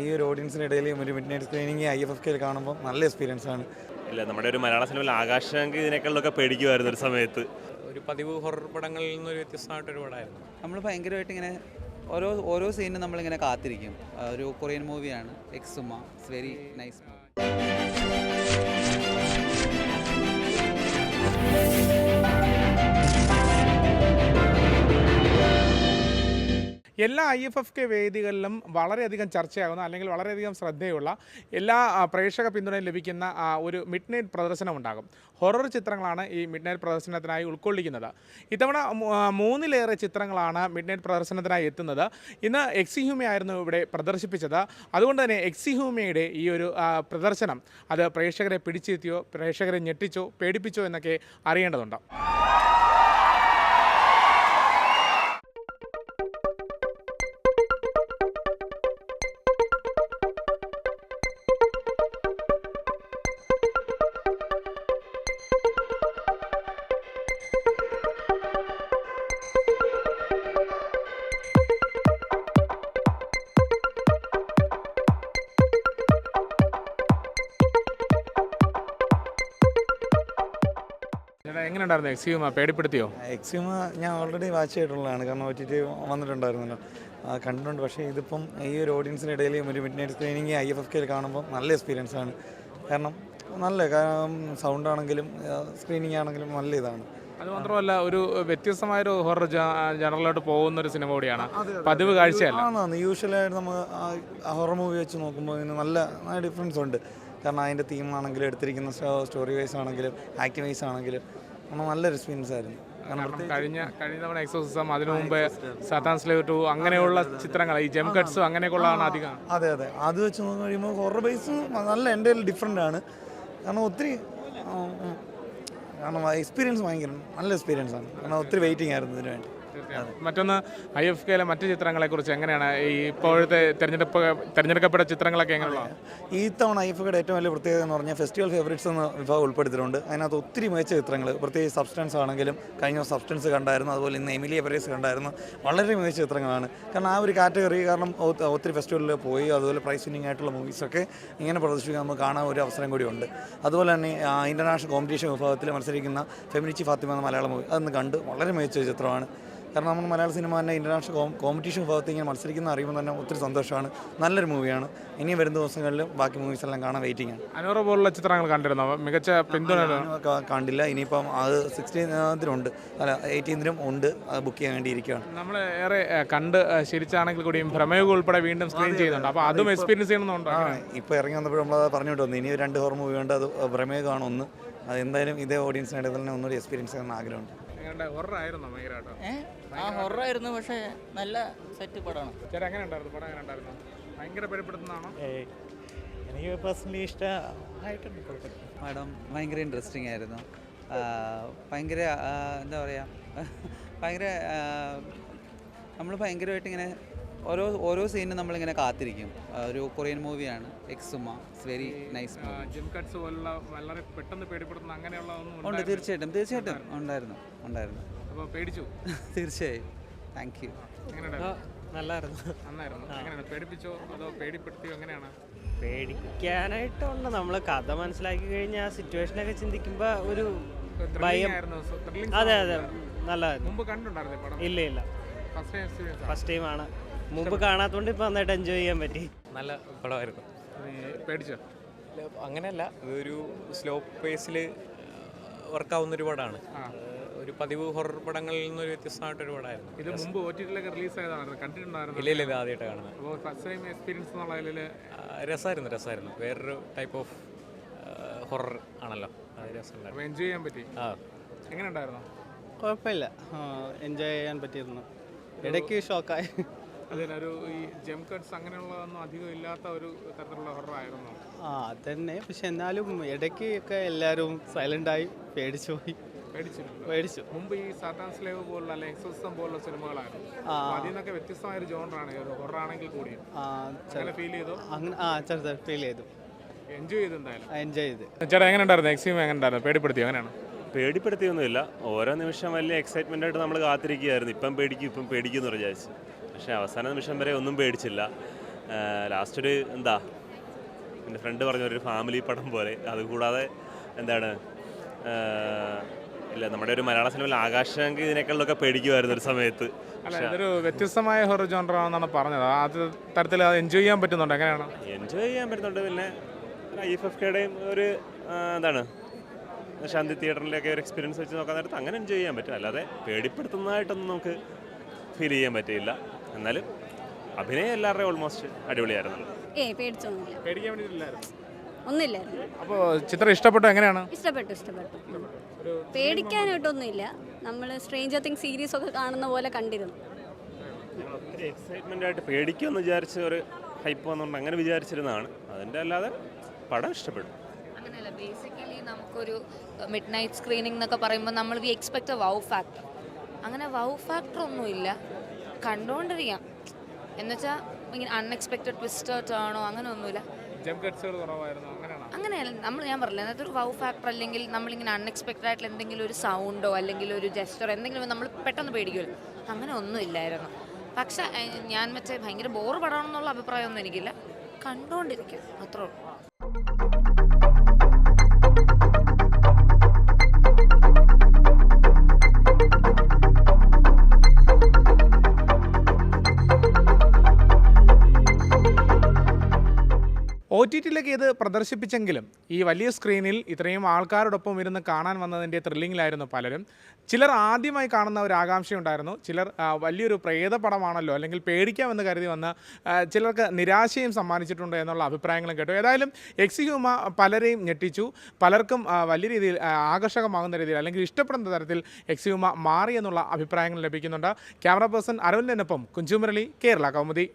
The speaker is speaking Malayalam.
ഈ ഒരു ഓഡിയൻസിന് ഇടയിൽ ഒരു midnight screening I F F കെയിൽ കാണുമ്പോൾ നല്ല എക്സ്പീരിയൻസ് ആണ്. ഇല്ല നമ്മുടെ ഒരു മലയാള സിനിമയിൽ ആകാശാങ്കി ഇതിനേക്കാളൊക്കെ പേടിക്കുമായിരുന്നു ഒരു സമയത്ത്. ഒരു പതിവ് ഹൊറർ പടങ്ങളിൽ നിന്നൊരു വ്യത്യസ്തമായിട്ടൊരു പടമായിരുന്നു നമ്മൾ ഭയങ്കരമായിട്ട് ഇങ്ങനെ ഓരോ ഓരോ സീനും നമ്മളിങ്ങനെ കാത്തിരിക്കും. ഒരു കൊറിയൻ മൂവിയാണ് Exhuma it's very nice movie എല്ലാ ഐ എഫ് എഫ് കെ വേദികളിലും വളരെയധികം ചർച്ചയാകുന്ന അല്ലെങ്കിൽ വളരെയധികം ശ്രദ്ധയുള്ള എല്ലാ പ്രേക്ഷക പിന്തുണയും ലഭിക്കുന്ന ഒരു മിഡ് നൈറ്റ് പ്രദർശനം ഉണ്ടാകും ഹൊറർ ചിത്രങ്ങളാണ് ഈ മിഡ് നൈറ്റ് പ്രദർശനത്തിനായി ഉൾക്കൊള്ളിക്കുന്നത്. ഇത്തവണ മൂന്നിലേറെ ചിത്രങ്ങളാണ് മിഡ് നൈറ്റ് പ്രദർശനത്തിനായി എത്തുന്നത്. ഇന്ന് എക്സിഹ്യൂമ ആയിരുന്നു ഇവിടെ പ്രദർശിപ്പിച്ചത്. അതുകൊണ്ട് തന്നെ എക്സിഹ്യൂമയുടെ ഈ ഒരു പ്രദർശനം അത് പ്രേക്ഷകരെ പിടിച്ചെത്തിയോ പ്രേക്ഷകരെ ഞെട്ടിച്ചോ പേടിപ്പിച്ചോ എന്നൊക്കെ അറിയേണ്ടതുണ്ട്. ചേട്ടാ എങ്ങനെ ഉണ്ടായിരുന്നു എക്സിഹ്യൂമ പേടിപ്പെടുത്തിയോ? എക്സ്യൂമ ഞാൻ ഓൾറെഡി വാച്ച് ചെയ്തിട്ടുള്ളതാണ്. കാരണം ഒ ടി ടി വന്നിട്ടുണ്ടായിരുന്നല്ലോ. കണ്ടിട്ടുണ്ട്. പക്ഷേ ഇതിപ്പം ഈ ഒരു ഓഡിയൻസിന്റെ ഇടയിൽ ഒരു midnight screening I F F കെയിൽ കാണുമ്പോൾ നല്ല എക്സ്പീരിയൻസ് ആണ്. കാരണം നല്ല കാരണം സൗണ്ട് ആണെങ്കിലും സ്ക്രീനിങ് ആണെങ്കിലും നല്ല ഇതാണ്. അത് മാത്രമല്ല ഒരു വ്യത്യസ്തമായ ഒരു ഹൊറർ ജനറലായിട്ട് പോകുന്ന ഒരു സിനിമ കൂടിയാണ് പതിവ് കാഴ്ചയല്ല. യൂഷ്വലായിട്ട് നമ്മൾ ഹൊറർ മൂവി വെച്ച് നോക്കുമ്പോൾ ഇതിന് നല്ല നല്ല ഡിഫറൻസ് ഉണ്ട്. കാരണം അതിന്റെ തീമാണെങ്കിലും എടുത്തിരിക്കുന്ന സ്റ്റോറി വൈസ് ആണെങ്കിലും ആക്ടിംഗ് വൈസ് ആണെങ്കിലും നമ്മൾ നല്ലൊരു എക്സ്പീരിയൻസ് ആയിരുന്നു. കാരണം കഴിഞ്ഞ കഴിഞ്ഞ തവണ എക്സോസിസം അതിനു മുമ്പ് സാത്താൻ സ്ലേവ് ടു അങ്ങനെയുള്ള ചിത്രങ്ങൾ ഈ ജം കട്ട്സ് അങ്ങനെയൊക്കെയുള്ളതാണ് അധികം. അതെ അതെ. അത് വെച്ച് നോക്കി കഴിയുമ്പോൾ ഹൊറർ ബേസ് നല്ല എന്റെ ഡിഫറെന്റ് ആണ്. കാരണം ഒത്തിരി കാരണം എക്സ്പീരിയൻസ് ഭയങ്കര നല്ല എക്സ്പീരിയൻസ് ആണ്. കാരണം ഒത്തിരി വെയിറ്റിംഗ് ആയിരുന്നു ഇതിനു വേണ്ടി. മറ്റൊന്ന് ഐ എഫ് കെയിലെ മറ്റു ചിത്രങ്ങളെ കുറിച്ച് എങ്ങനെയാണ് ഈ ഇപ്പോഴത്തെ തെരഞ്ഞെടുപ്പ് തിരഞ്ഞെടുക്കപ്പെട്ട ചിത്രങ്ങളൊക്കെ എങ്ങനെയുള്ള ഈ തവണ ഐ എഫ് കെയുടെ ഏറ്റവും വലിയ പ്രത്യേകത എന്ന് പറഞ്ഞാൽ ഫെസ്റ്റിവൽ ഫേവറേറ്റ്സ് എന്ന വിഭാഗം ഉൾപ്പെടുത്തിയിട്ടുണ്ട്. അതിനകത്ത് ഒത്തിരി മികച്ച ചിത്രങ്ങൾ പ്രത്യേകിച്ച് സബ്സ്റ്റൻസ് ആണെങ്കിലും കഴിഞ്ഞ സബ്സ്റ്റൻസ് കണ്ടായിരുന്നു അതുപോലെ ഇന്ന് എമിലിയ പെരേസ് കണ്ടായിരുന്നു. വളരെ മികച്ച ചിത്രങ്ങളാണ്. കാരണം ആ ഒരു കാറ്റഗറി കാരണം ഒത്തിരി ഫെസ്റ്റിവലിൽ പോയി അതുപോലെ പ്രൈസ് വിന്നിങ് ആയിട്ടുള്ള മൂവീസൊക്കെ ഇങ്ങനെ പ്രദർശിപ്പിക്കാൻ നമുക്ക് കാണാൻ ഒരു അവസരം കൂടി ഉണ്ട്. അതുപോലെ തന്നെ ഇന്റർനാഷണൽ കോമ്പറ്റീഷൻ വിഭാഗത്തിൽ മത്സരിക്കുന്ന ഫെമിനിച്ചി ഫാത്തിമ എന്ന മലയാളം മൂവി അതൊന്ന് കണ്ട് വളരെ മികച്ച ചിത്രമാണ്. കാരണം നമ്മൾ മലയാള സിനിമ തന്നെ ഇന്റർനാഷണൽ കോം കോമ്പറ്റീഷൻ വിഭാഗത്തിൽ ഇങ്ങനെ മത്സരിക്കുന്ന അറിയുമ്പോൾ തന്നെ ഒത്തിരി സന്തോഷമാണ്. നല്ലൊരു മൂവിയാണ്. ഇനി വരുന്ന ദിവസങ്ങളിൽ ബാക്കി മൂവീസ് എല്ലാം കാണാൻ വെയിറ്റിംഗ് ആണ്. അനോറ പോലുള്ള ചിത്രങ്ങൾ കണ്ടിരുന്നോ? മികച്ച പിന്തുണ കണ്ടില്ല. ഇനിയിപ്പം അത് സിക്സ്റ്റീൻത്തിനുണ്ട് അല്ല എയ്റ്റീൻതിനും ഉണ്ട്. അത് ബുക്ക് ചെയ്യാൻ വേണ്ടി ഇരിക്കുകയാണ്. നമ്മൾ ഏറെ കണ്ട് ശരിച്ചാണെങ്കിൽ കൂടിയും ഭ്രമയുഗം ഉൾപ്പെടെ വീണ്ടും സ്ക്രീൻ ചെയ്യുന്നുണ്ട്. അപ്പോൾ അതും എക്സ്പീരിയൻസ് ചെയ്യണമെന്നുണ്ടോ ഇപ്പോൾ ഇറങ്ങി വന്നപ്പോൾ നമ്മളത് പറഞ്ഞിട്ട് വന്നു. ഇനി രണ്ട് ഹോർ മൂവി ഉണ്ട് അത് ഭ്രമയോഗമാണ് ഒന്ന്. അത് എന്തായാലും ഇതേ ഓഡിയൻസിനായിട്ട് തന്നെ ഒന്നുകൂടി എക്സ്പീരിയൻസ് ചെയ്യാൻ ആഗ്രഹമുണ്ട്. ആയിരുന്നോ ഭയങ്കരമായിട്ട്? ആ ഹൊറായിരുന്നു പക്ഷേ നല്ല സെറ്റ് പടമാണ്. ചേട്ടാ എങ്ങനെ ഉണ്ടായിരുന്നു? പടം എങ്ങനെ ഉണ്ടായിരുന്നു? ഭയങ്കര പേടിപ്പെടുത്തുന്നതാണോ എനിക്ക് പേഴ്സണലി ഇഷ്ടമായിട്ടുണ്ട് പടം ഭയങ്കര ഇൻട്രസ്റ്റിംഗ് ആയിരുന്നു. ഭയങ്കര എന്താ പറയുക ഭയങ്കര നമ്മൾ ഭയങ്കരമായിട്ട് ഇങ്ങനെ ഓരോ ഓരോ സീനും നമ്മളിങ്ങനെ കാത്തിരിക്കും. ഒരു കൊറിയൻ മൂവിയാണ് Exhuma it's very nice movie gym കട്ട്സ് പോലുള്ള വളരെ പെട്ടെന്ന് പേടിപ്പെടുത്തുന്ന അങ്ങനെയുള്ള ഉണ്ട്. തീർച്ചയായിട്ടും തീർച്ചയായിട്ടും ഉണ്ടായിരുന്നു. ഉണ്ടായിരുന്നു. അപ്പോൾ പേടിച്ചു. തീർച്ചയായും. താങ്ക് യു നല്ലായിരുന്നു. നന്നായിരുന്നു. എങ്ങനെയാണ് പേടിപ്പിച്ചോ? അതോ പേടിപ്പെടുത്തിയോ? എങ്ങനെയാണ്? പേടിക്കാനായിട്ടുണ്ട്. നമ്മൾ കഥ മനസ്സിലാക്കി കഴിഞ്ഞാൽ ആ സിറ്റുവേഷനൊക്കെ ചിന്തിക്കുമ്പോൾ ഒരു ഭയം. അതെ അതെ. നല്ലതായിരുന്നു. മുമ്പ് കണ്ടിട്ടുണ്ടായിരുന്നു ഇല്ല ഇല്ല. ഫസ്റ്റ് ടൈം ആണ്. മുമ്പ് കാണാത്തോണ്ട് ഇപ്പൊ നന്നായിട്ട് എൻജോയ് ചെയ്യാൻ പറ്റി. നല്ല പടമായിരുന്നു. പേടിച്ചോ? അങ്ങനെയല്ല ഇതൊരു സ്ലോ പേസിൽ വർക്കാവുന്ന ഒരു പടമാണ് ഒരു പതിവ് ഹൊറർ പടങ്ങളിൽ നിന്നൊരു വ്യത്യസ്തമായിട്ടൊരു പടമായിരുന്നു ഇത് മുമ്പ് ഒ ടി ടിയിലൊക്കെ റിലീസ് ആയതാണ് കണ്ടിട്ടുണ്ടായിരുന്നു ഇല്ല ഇല്ല ഇത് ആദ്യമായിട്ട് കാണുന്നത്. അപ്പോൾ ഫസ്റ്റ് ടൈം എക്സ്പീരിയൻസ് എന്നുള്ള ഇതിൽ ആ, രസമായിരുന്നു രസമായിരുന്നു വേറൊരു ടൈപ്പ് ഓഫ് ഹൊറർ ആണല്ലോ. അത് രസമുണ്ടായിരുന്നു. എൻജോയ് ചെയ്യാൻ പറ്റി? ആ. എങ്ങനെ ഉണ്ടായിരുന്നു കുഴപ്പമില്ല എൻജോയ് ചെയ്യാൻ പറ്റിയിരുന്നു. ഇടയ്ക്ക് ഷോക്കായി അതിന് ഒരു ഈ ജെം കട്ട്സ് അങ്ങനെയുള്ളതൊന്നും അധികം ഇല്ലാത്ത ഒരു തരത്തിലുള്ള ഹൊറർ ആയിരുന്നു. ആ തന്നെ പക്ഷെ എന്നാലും ഇടയ്ക്ക് ഒക്കെ എല്ലാവരും സൈലന്റായി പേടിച്ചു പോയി പേടിച്ചിട്ടുണ്ട് പേടിച്ചു. മുമ്പ് ഈ സാത്താൻ സ്ലേവ് പോലുള്ള അല്ലെങ്കിൽ എക്സോസിസം പോലുള്ള സിനിമകളായിരുന്നു. അതിൽ നിന്നൊക്കെ വ്യത്യസ്തമായ ഒരു ജോണറാണ് ഒരു കൂടി അങ്ങനെ ഫീൽ ചെയ്തോ? അങ്ങനെ ആ ചെറുതായി ഫീൽ ചെയ്തു. എൻജോയ് ചെയ്തു എന്തായാലും. എൻജോയ് ചെയ്ത്. ചേട്ടാ എങ്ങനെ ഉണ്ടായിരുന്നു എങ്ങനെ ഉണ്ടായിരുന്നു പേടിപ്പെടുത്തിയോ? അങ്ങനെയാണ് പേടിപ്പെടുത്തിയൊന്നുമില്ല. ഓരോ നിമിഷം വലിയ എക്സൈറ്റ്മെന്റ് ആയിട്ട് നമ്മൾ കാത്തിരിക്കുകയായിരുന്നു. ഇപ്പം പേടിക്കും ഇപ്പം പേടിക്കും എന്ന് വിചാരിച്ചു. പക്ഷേ അവസാന നിമിഷം വരെ ഒന്നും പേടിച്ചില്ല. ലാസ്റ്റ് ഒരു എന്താ എന്റെ ഫ്രണ്ട് പറഞ്ഞ ഒരു ഫാമിലി പടം പോലെ. അതുകൂടാതെ എന്താണ് ഇല്ല നമ്മുടെ ഒരു മലയാള സിനിമയിൽ ആകാശങ്ക ഇതിനേക്കാളൊക്കെ പേടിക്കുമായിരുന്നു ഒരു സമയത്ത്. ഒരു വ്യത്യസ്തമായ ഹൊറർ ജോണർ ആണെന്നാണ് പറഞ്ഞത്. ആ തരത്തിൽ അത് എൻജോയ് ചെയ്യാൻ പറ്റുന്നുണ്ട്? എങ്ങനെയാണ്? എൻജോയ് ചെയ്യാൻ പറ്റുന്നുണ്ട്. പിന്നെ ഐ എഫ് എഫ് കെയുടെയും ഒരു എന്താണ് ശാന്തി തിയേറ്ററിലേക്ക് ഒരു എക്സ്പീരിയൻസ് വെച്ച് നോക്കാൻ നേരത്ത് അങ്ങനെ എൻജോയ് ചെയ്യാൻ പറ്റും. അല്ലാതെ പേടിപ്പെടുത്തുന്നതായിട്ടൊന്നും നമുക്ക് ഫീൽ ചെയ്യാൻ പറ്റിയില്ല. എന്നാലും അഭിനയം എല്ലാവരുടെയും ഓൾമോസ്റ്റ് അടിപൊളിയായിരുന്നു ഏയ് പേടിച്ചൊന്നുമില്ല. പേടിക്കാൻ വേണ്ടിയിട്ടില്ലായിരുന്നു. ഒന്നുമില്ലായിരുന്നു. അപ്പോൾ ചിത്രം ഇഷ്ടപ്പെട്ടു എങ്ങനെയാണ്? ഇഷ്ടപ്പെട്ടു ഇഷ്ടപ്പെട്ടു. പേടിക്കാനായിട്ടൊന്നുമില്ല. നമ്മൾ സ്ട്രേഞ്ചർ തിങ് സീരീസ് ഒക്കെ കാണുന്ന പോലെ കണ്ടിരുന്നു. ഒത്തിരി എക്സൈറ്റ്മെന്റ് ആയിട്ട് പേടിക്കുമെന്ന് വിചാരിച്ച ഒരു ഹൈപ്പ് വന്നുകൊണ്ട് അങ്ങനെ വിചാരിച്ചിരുന്നതാണ്. അതിന്റെ അല്ലാതെ പടം ഇഷ്ടപ്പെട്ടു. അങ്ങനെയല്ല ബേസിക്കലി നമുക്കൊരു മിഡ് നൈറ്റ് സ്ക്രീനിങ് എന്നൊക്കെ പറയുമ്പോൾ നമ്മൾ വി എക്സ്പെക്ട് വൗ ഫാക്ടർ അങ്ങനെ വൗ ഫാക്ടർ ഒന്നുമില്ല. കണ്ടുകൊണ്ടിരിക്കാം എന്നുവെച്ചാൽ ഇങ്ങനെ അൺഎക്സ്പെക്റ്റഡ് ട്വിസ്റ്റർ ടേണോ അങ്ങനെ ഒന്നുമില്ല അങ്ങനെയല്ല നമ്മൾ ഞാൻ പറഞ്ഞില്ല അതിനകത്ത് ഒരു വൗ ഫാക്ടർ അല്ലെങ്കിൽ നമ്മളിങ്ങനെ അൺഎക്സ്പെക്റ്റഡ് ആയിട്ടുള്ള എന്തെങ്കിലും ഒരു സൗണ്ടോ അല്ലെങ്കിൽ ഒരു ജസ്റ്ററോ എന്തെങ്കിലും നമ്മൾ പെട്ടെന്ന് പേടിക്കുമല്ലോ. അങ്ങനെ ഒന്നും ഇല്ലായിരുന്നു പക്ഷെ ഞാൻ മറ്റേ ഭയങ്കര ബോറ് പടണമെന്നുള്ള അഭിപ്രായമൊന്നും എനിക്കില്ല. കണ്ടുകൊണ്ടിരിക്കും അത്രേ ഉള്ളൂ. ഒ ടി ടിയിലേക്ക് ഇത് പ്രദർശിപ്പിച്ചെങ്കിലും ഈ വലിയ സ്ക്രീനിൽ ഇത്രയും ആൾക്കാരോടൊപ്പം ഇരുന്ന് കാണാൻ വന്നതിന്റെ ത്രില്ലിങ്ങിലായിരുന്നു പലരും. ചിലർ ആദ്യമായി കാണുന്ന ഒരു ആകാംക്ഷയുണ്ടായിരുന്നു. ചിലർ വലിയൊരു പ്രേത പടമാണല്ലോ അല്ലെങ്കിൽ പേടിക്കാമെന്ന് കരുതി വന്ന് ചിലർക്ക് നിരാശയും സമ്മാനിച്ചിട്ടുണ്ട് എന്നുള്ള അഭിപ്രായങ്ങളും കേട്ടു. ഏതായാലും എക്സിഹ്യൂമ പലരെയും ഞെട്ടിച്ചു. പലർക്കും വലിയ രീതിയിൽ ആകർഷകമാകുന്ന രീതിയിൽ അല്ലെങ്കിൽ ഇഷ്ടപ്പെടുന്ന തരത്തിൽ എക്സിഹ്യൂമ മാറി എന്നുള്ള അഭിപ്രായങ്ങൾ ലഭിക്കുന്നുണ്ട്. ക്യാമറ പേഴ്സൺ അരവിന്ദനൊപ്പം കുഞ്ചുമുരളി കേരള കൗമുദി.